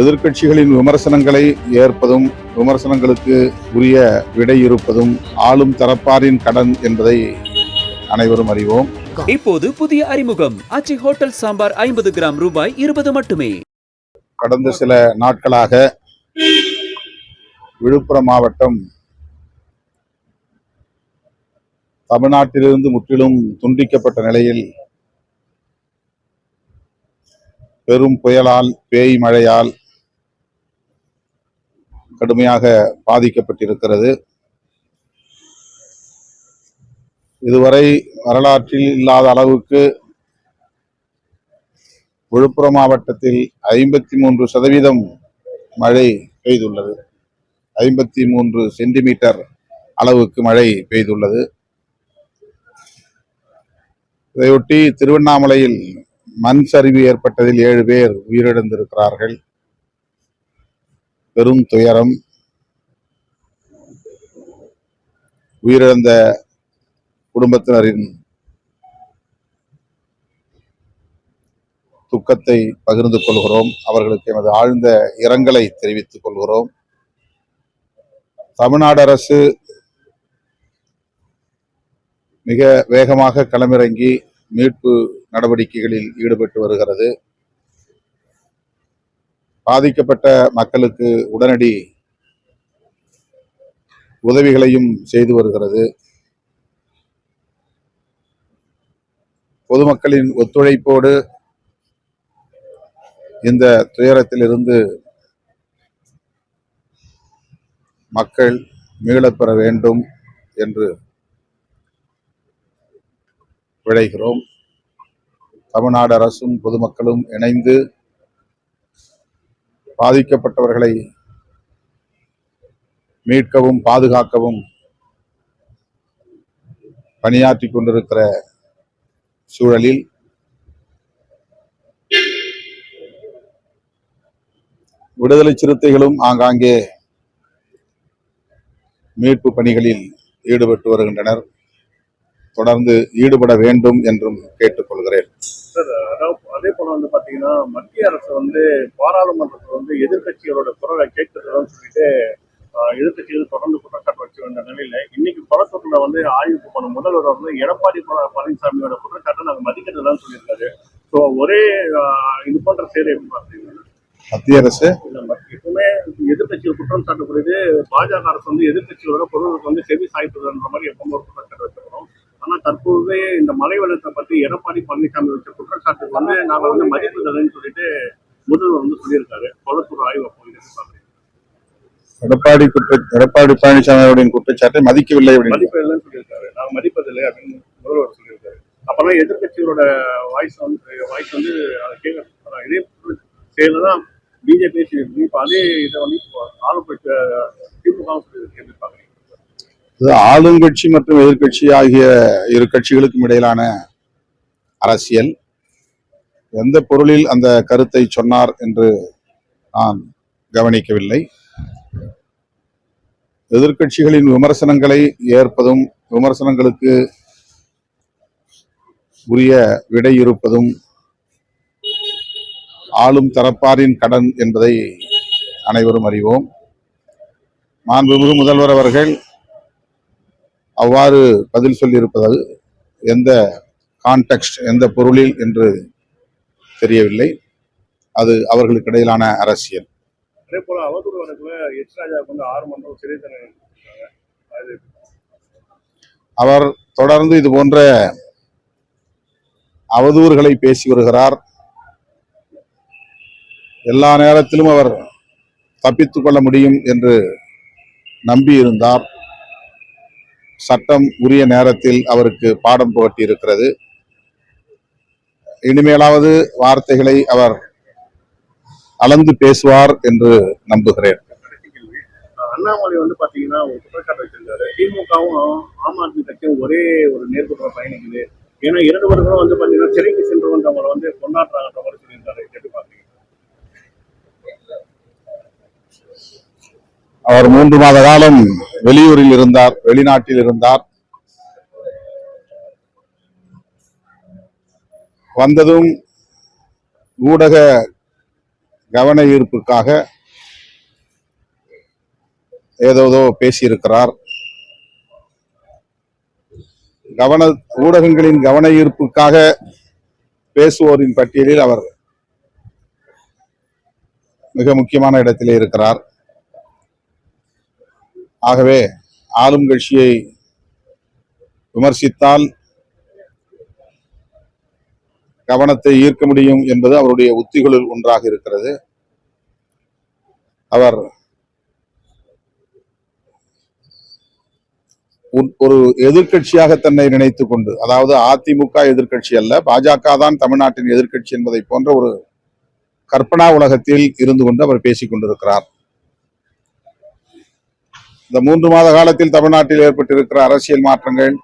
எதிர்க்கட்சிகளின் விமர்சனங்களை ஏற்பதும் விமர்சனங்களுக்கு உரிய விடை இருப்பதும் ஆளும் தரப்பாரின் கடன் என்பதை அனைவரும் அறிவோம். இப்போது புதிய அறிமுகம். ஆச்சி ஹோட்டல் சாம்பார் ஐம்பது கிராம் ரூபாய் இருபது மட்டுமே. கடந்த சில நாட்களாக விழுப்புரம் மாவட்டம் தமிழ்நாட்டிலிருந்து முற்றிலும் துண்டிக்கப்பட்ட நிலையில் பெரும் புயலால் பேய் மழையால் கடுமையாக பாதிக்கப்பட்டிருக்கிறது. இதுவரை வரலாற்றில் இல்லாத அளவுக்கு விழுப்புரம் மாவட்டத்தில் ஐம்பத்தி மூன்று சதவீதம் மழை பெய்துள்ளது. ஐம்பத்தி மூன்று சென்டிமீட்டர் அளவுக்கு மழை பெய்துள்ளது. இதையொட்டி திருவண்ணாமலையில் மண் சரிவு ஏற்பட்டதில் ஏழு பேர் உயிரிழந்திருக்கிறார்கள். பெரும் துயரம். உயிரிழந்த குடும்பத்தினரின் துக்கத்தை பகிர்ந்து கொள்கிறோம். அவர்களுக்கு எனது ஆழ்ந்த இரங்கலை தெரிவித்துக் கொள்கிறோம். தமிழ்நாடு அரசு மிக வேகமாக களமிறங்கி மீட்பு நடவடிக்கைகளில் ஈடுபட்டு வருகிறது. பாதிக்கப்பட்ட மக்களுக்கு உடனடி உதவிகளையும் செய்து வருகிறது. பொதுமக்களின் ஒத்துழைப்போடு இந்த துயரத்திலிருந்து மக்கள் மீளப்பெற வேண்டும் என்று விளைகிறோம் தமிழ்நாடு அரசும் பொதுமக்களும் இணைந்து பாதிக்கப்பட்டவர்களை மீட்கவும் பாதுகாக்கவும் பணியாற்றி கொண்டிருக்கிற சூழலில் விடுதலை சிறுத்தைகளும் ஆங்காங்கே மீட்பு பணிகளில் ஈடுபட்டு வருகின்றனர். தொடர்ந்து ஈடுபட வேண்டும் என்றும் கேட்டுக்கொள்கிறேன். பாத்தீங்கன்னா மத்திய அரசு வந்து பாராளுமன்றத்தில் வந்து எதிர்க்கட்சிகளோட குரலை கேட்கறதுன்னு சொல்லிட்டு ஆஹ், எதிர்க்கட்சிகள் தொடர்ந்து குற்றச்சாட்டு வச்சு வந்த நிலையில இன்னைக்கு குளத்தூர்ல வந்து ஆய்வுக்கு போன முதல்வர் வந்து எடப்பாடி பழ- பழனிசாமியோட குற்றச்சாட்டை நாங்க மதிக்கிறதுலாம் சொல்லியிருக்காரு. ஸோ ஒரே இது போன்ற செயலை எப்படி பார்த்தீங்கன்னா மத்திய அரசு? எப்பவுமே எதிர்க்கட்சிகள் குற்றம் சாட்டக்கூடியது பாஜக அரசு வந்து எதிர்க்கட்சிகளோட பொருளுக்கு வந்து செவி சாய்ப்பதுன்ற மாதிரி எப்பவும் ஒரு குற்றச்சாட்டு வச்சிருக்கோம். ஆனா தற்போது இந்த மழை வெள்ளத்தை பத்தி எடப்பாடி பழனிசாமி வச்ச குற்றச்சாட்டுக்கு வந்து நாங்க வந்து மதிப்பு தரேன்னு சொல்லிட்டு முதல்வர் வந்து சொல்லியிருக்காரு. கொளத்தூர் ஆய்வு அப்போ. எடப்பாடி குற்ற எடப்பாடி பழனிசாமி அவர்களின் குற்றச்சாட்டை மதிக்கவில்லை அப்படின்னு. மதிப்பு இல்லைன்னு சொல்லியிருக்காரு. நாங்க மதிப்பதில்லை அப்படின்னு முதல்வர் சொல்லியிருக்காரு. அப்பதான் எதிர்க்கட்சிகளோட வாய்ஸ் வந்து வாய்ஸ் வந்து அதை கேட்க இதே செயல தான் பிஜேபி இப்போ அதே இதை வந்து ஆளுப்பட்ட திமுக இது ஆளுங்கட்சி மற்றும் எதிர்க்கட்சி ஆகிய இரு கட்சிகளுக்கும் இடையிலான அரசியல். எந்த பொருளில் அந்த கருத்தை சொன்னார் என்று நான் கவனிக்கவில்லை. எதிர்கட்சிகளின் விமர்சனங்களை ஏற்பதும் விமர்சனங்களுக்கு உரிய விடை இருப்பதும் ஆளும் தரப்பாரின் கடன் என்பதை அனைவரும் அறிவோம். மாண்புமிகு முதல்வர் அவர்கள் அவ்வாறு பதில் சொல்லியிருப்பது எந்த கான்டெக்ஸ்ட் எந்த பொருளில் என்று தெரியவில்லை. அது அவர்களுக்கு இடையிலான அரசியல். அதே போல அவதூறு வழக்குல எச் ராஜாவுக்கு வந்து ஆறு மண்டலம் சிறை தண்டனை அவர் தொடர்ந்து இது போன்ற அவதூறுகளை பேசி வருகிறார். எல்லா நேரத்திலும் அவர் தப்பித்துக் கொள்ள முடியும் என்று நம்பியிருந்தார். சட்டம் உரிய நேரத்தில் அவருக்கு பாடம் புகட்டி இருக்கிறது இனிமேலாவது வார்த்தைகளை அவர் அளந்து பேசுவார் என்று நம்புகிறேன். அண்ணாமலை வந்து பாத்தீங்கன்னா ஒரு குற்றச்சாட்டு திமுகவும் ஆம் ஆத்மி கட்சியும் ஒரே ஒரு நேர்கொடுற பயணிக்குது. ஏன்னா இரண்டு வருடம் வந்து பாத்தீங்கன்னா சிறைக்கு சென்று வந்தவங்களை வந்து கொண்டாடுறாங்கன்ற மாதிரி சொல்லியிருக்காரு எப்படி பாத்தீங்க அவர் மூன்று மாத காலம் வெளியூரில் இருந்தார் வெளிநாட்டில் இருந்தார். வந்ததும் ஊடக கவன ஈர்ப்புக்காக ஏதோதோ பேசியிருக்கிறார். கவன ஊடகங்களின் கவன ஈர்ப்புக்காக பேசுவோரின் பட்டியலில் அவர் மிக முக்கியமான இடத்திலே இருக்கிறார். ஆகவே ஆளும் கட்சியை விமர்சித்தால் கவனத்தை ஈர்க்க முடியும் என்பது அவருடைய உத்திகளுள் ஒன்றாக இருக்கிறது. அவர் ஒரு- எதிர்கட்சியாக தன்னை நினைத்துக் கொண்டு அதாவது அதிமுக எதிர்க்கட்சி அல்ல பாஜக தான் தமிழ்நாட்டின் எதிர்கட்சி என்பதை போன்ற ஒரு கற்பனா உலகத்தில் இருந்து கொண்டு அவர் பேசிக் கொண்டிருக்கிறார். இந்த மூன்று மாத காலத்தில் தமிழ்நாட்டில் ஏற்பட்டிருக்கிற அரசியல் மாற்றங்கள்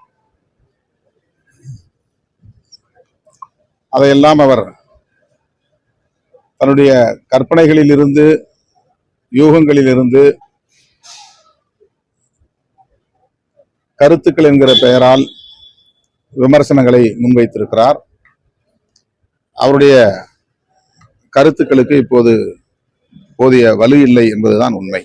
அதையெல்லாம் அவர் தன்னுடைய கற்பனைகளில் இருந்து யூகங்களில் இருந்து கருத்துக்கள் என்கிற பெயரால் விமர்சனங்களை முன்வைத்திருக்கிறார். அவருடைய கருத்துக்களுக்கு இப்போது போதிய வலு இல்லை என்பதுதான் உண்மை.